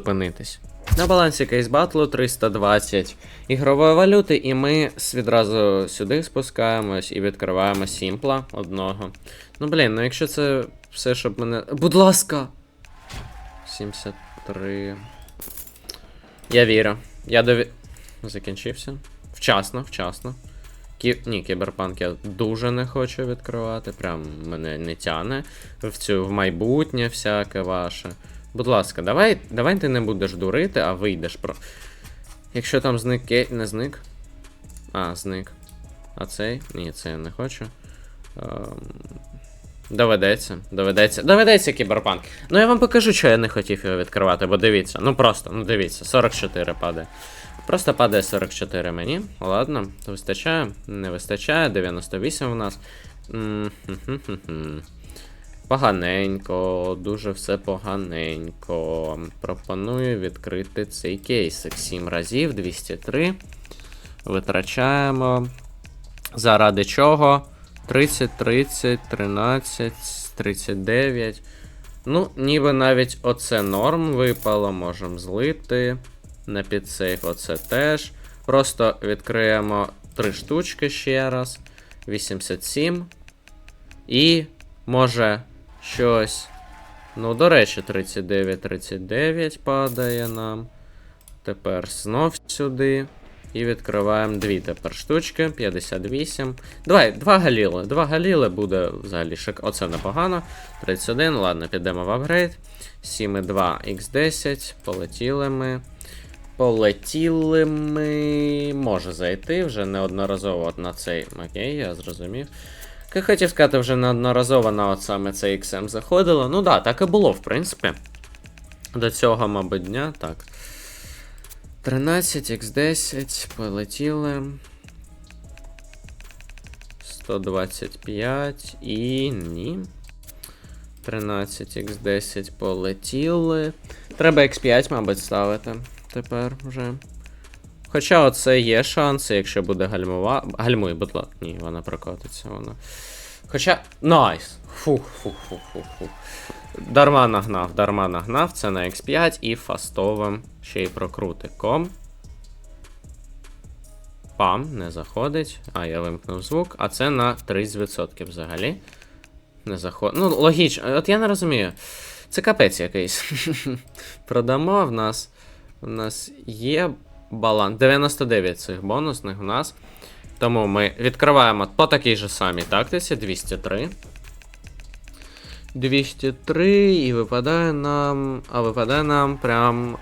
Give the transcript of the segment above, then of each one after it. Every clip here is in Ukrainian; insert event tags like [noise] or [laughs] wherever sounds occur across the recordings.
зупинитись. На балансі кейс батлу 320 ігрової валюти, і ми відразу сюди спускаємось і відкриваємо сімпла одного. Ну блін, ну якщо це все, щоб мене. Будь ласка! 73. Я вірю. Я дові. Закінчився. Вчасно, вчасно. Кі... Ні, кіберпанк я дуже не хочу відкривати. Прям мене не тяне в цю в майбутнє всяке ваше. Будь ласка, давай, давай ти не будеш дурити, а вийдеш про. Якщо там зник ке... не зник. А, зник. А цей? Ні, це я не хочу. Ем... Доведеться, доведеться. Доведеться кіберпанк. Ну я вам покажу, що я не хотів його відкривати, бо дивіться. Ну просто, ну дивіться, 44 падає. Просто падає 44 мені. Ладно, вистачає, не вистачає, 98 в нас. М-хм-хм-хм. Поганенько, дуже все поганенько. Пропоную відкрити цей кейсик. 7 разів, 203. Витрачаємо. Заради чого? 30, 30, 13, 39. Ну, ніби навіть оце норм випало, можемо злити. На підсейф оце теж. Просто відкриємо три штучки ще раз. 87. І може щось. Ну, до речі, 39, 39 падає нам. Тепер знов сюди. І відкриваємо дві тепер штучки. 58. Давай, два галіли. Два галіли буде взагалі шик. Оце непогано. 31. Ладно, підемо в апгрейд. 7,2 x10. Полетіли ми. Полетіли ми. Може зайти вже неодноразово на цей. Окей, я зрозумів. Як хотів сказати, вже неодноразово на от саме цей XM заходило. Ну да, так і було, в принципі. До цього, мабуть, дня. Так. 13 x10, полетіли. 125 і ні. 13 x10 полетіли. Треба x5, мабуть, ставити тепер вже. Хоча оце є шанси, якщо буде гальмова. Гальмуй, будь ласка. Ні, вона прокотиться, вона. Хоча. Найс! Фух, фух, фух, фух, фух. Дарма нагнав, дарма нагнав. Це на X5 і фастовим ще й прокрутиком. Пам, не заходить. А, я вимкнув звук. А це на 30% взагалі. Не заходить. Ну, логічно. От я не розумію. Це капець якийсь. [laughs] Продамо в нас. У нас є баланс. 99 цих бонусних у нас. Тому ми відкриваємо по такій же самій тактиці 203. 203 і випадає нам. А випадає нам прям.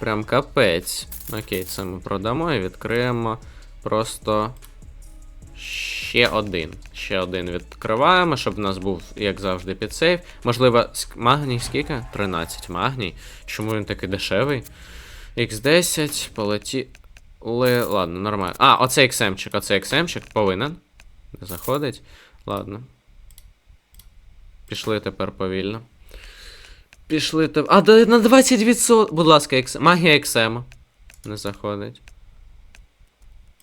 Прям капець. Окей, це ми продамо і відкриємо просто. Ще один. Ще один відкриваємо, щоб в нас був, як завжди, підсейв. Можливо, магній скільки? 13 магній. Чому він такий дешевий? X10, полеті. Ладно, нормально. А, оцей XM-чик, оцей XM-чик повинен. Не заходить. Ладно. Пішли тепер повільно. Пішли тепер. А, на 20%. Будь ласка, XM. магія XM. Не заходить.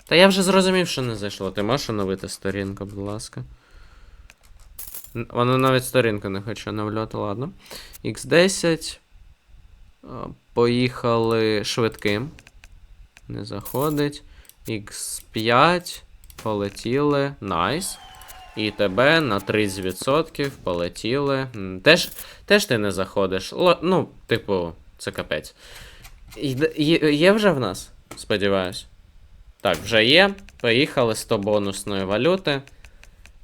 Та я вже зрозумів, що не зайшло. Ти можеш оновити сторінку, будь ласка. Воно навіть сторінку не хоче оновлювати, ладно. X10. А, Поїхали швидким. Не заходить. X5. Полетіли. Найс. І тебе на 30% полетіли. Теж, теж ти не заходиш. Ло- ну, типу, це капець. Є, є вже в нас? Сподіваюсь. Так, вже є. Поїхали 100 бонусної валюти.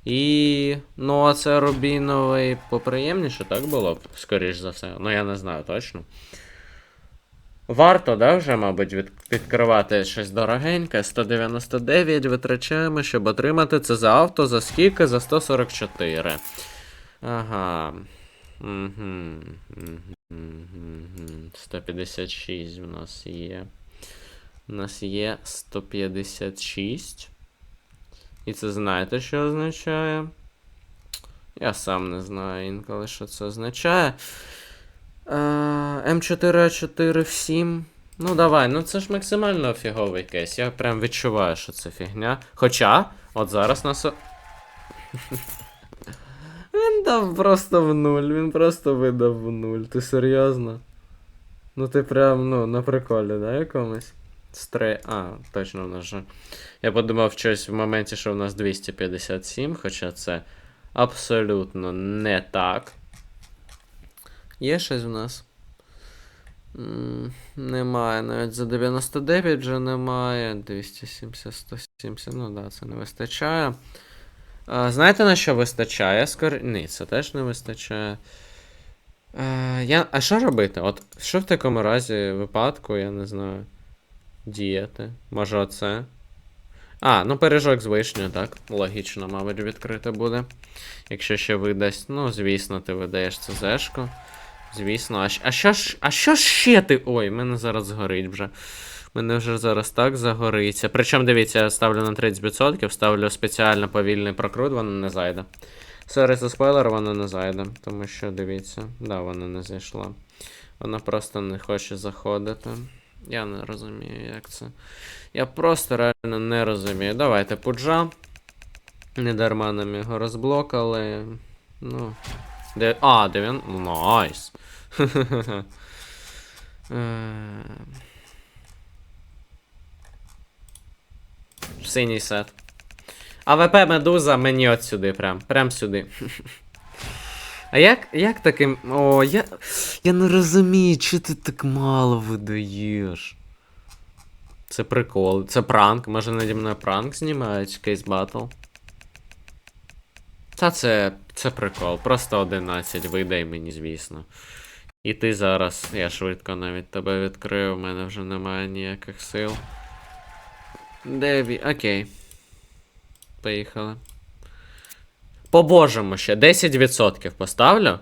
І. Ну, а це рубіновий поприємніше, так було б, скоріш за все. Ну, я не знаю точно. Варто, да, вже, мабуть, від, відкривати щось дорогеньке. 199 витрачаємо, щоб отримати це за авто за скільки? За 144. Ага. Угу. угу. 156 у нас є. У нас є 156. І це знаєте, що означає? Я сам не знаю інколи, що це означає. Е, М4А4 в 7. Ну давай, ну це ж максимально фіговий кейс. Я прям відчуваю, що це фігня. Хоча, от зараз нас. [laughs] Він дав просто в нуль, він просто видав в нуль. Ти серйозно? Ну ти прям, ну, на приколі, да, якомусь? Стре. А, точно в нас же. Я подумав щось в моменті, що в нас 257, хоча це абсолютно не так. Є щось в нас? М, Немає, навіть за 99 вже немає. 270, 170, ну да, це не вистачає. А, знаєте, на що вистачає? Скор... Ні, це теж не вистачає. Е, я... А що робити? От що в такому разі випадку, я не знаю. Діяти. Може оце? А, ну пиріжок з вишнею, так. Логічно, мабуть, відкрити буде. Якщо ще видасть. Ну, звісно, ти видаєш ЦЗшку. Звісно, а, що ж. А що ще ти. Ой, мене зараз згорить вже. Мене вже зараз так загориться. Причому, дивіться, я ставлю на 30%, ставлю спеціально повільний прокрут, воно не зайде. Сорі за спойлер, воно не зайде. Тому що дивіться, да, вона не зайшла. Вона просто не хоче заходити. Я не розумію, як це. Я просто реально не розумію. Давайте пуджа. Не дарма нам його розблокали. Ну. Де... [laughs] А, де він? Найс. Е, Синій сет. АВП медуза мені от сюди, прям. Прям сюди. [laughs] А як, як таким. О, я. Я не розумію, чи ти так мало видаєш. Це прикол. Це пранк. Може наді мною пранк знімають кейс батл. Та це. це прикол. Просто 11 видай мені, звісно. І ти зараз. Я швидко навіть тебе відкрив, у мене вже немає ніяких сил. Деві. Окей. Поїхали. По-божому ще 10% поставлю.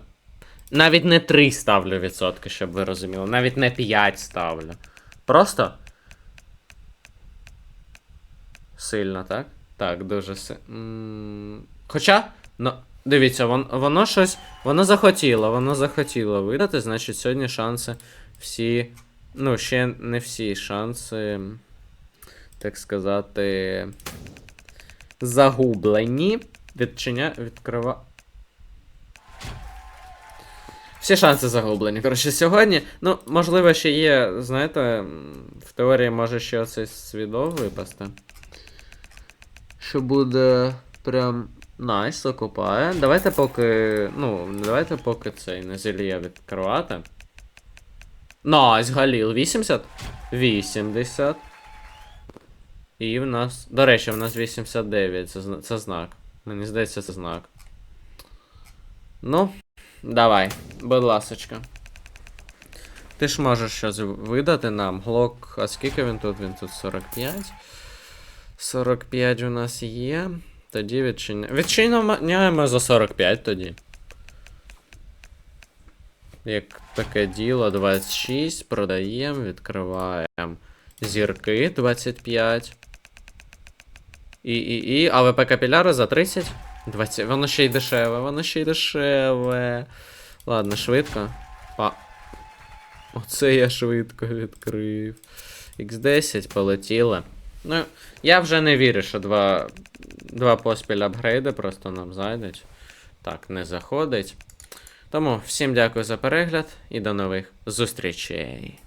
Навіть не 3 ставлю відсотки, щоб ви розуміли. Навіть не 5 ставлю. Просто. Сильно, так? Так, дуже сильно. Хоча, ну, дивіться, вон, воно щось. Воно захотіло, воно захотіло видати, значить, сьогодні шанси всі. Ну, ще не всі шанси, так сказати. Загублені. Відчиня. Відкрива. Всі шанси загублені. Коротше, сьогодні. Ну, можливо, ще є, знаєте, в теорії може ще оцей свідов випасти. Що буде прям найс, окупає. Давайте поки. Ну, давайте поки цей не зілія відкривати. Найс, Галіл. 80? 80. І в нас. До речі, в нас 89. Це, це знак. Мені здається, це знак. Ну, давай, будь ласочка. Ти ж можеш щось видати нам. Глок. А скільки він тут? Він тут 45. 45 у нас є. Тоді відчиняємо. Відчиняємо за 45 тоді. Як таке діло, 26, продаємо, відкриваємо зірки 25. І, і, і, АВП капіляри за 30. 20. Воно ще й дешеве, воно ще й дешеве. Ладно, швидко. А. Оце я швидко відкрив. X10 полетіли. Ну, я вже не вірю, що два, два поспіль апгрейди просто нам зайдуть. Так, не заходить. Тому всім дякую за перегляд і до нових зустрічей.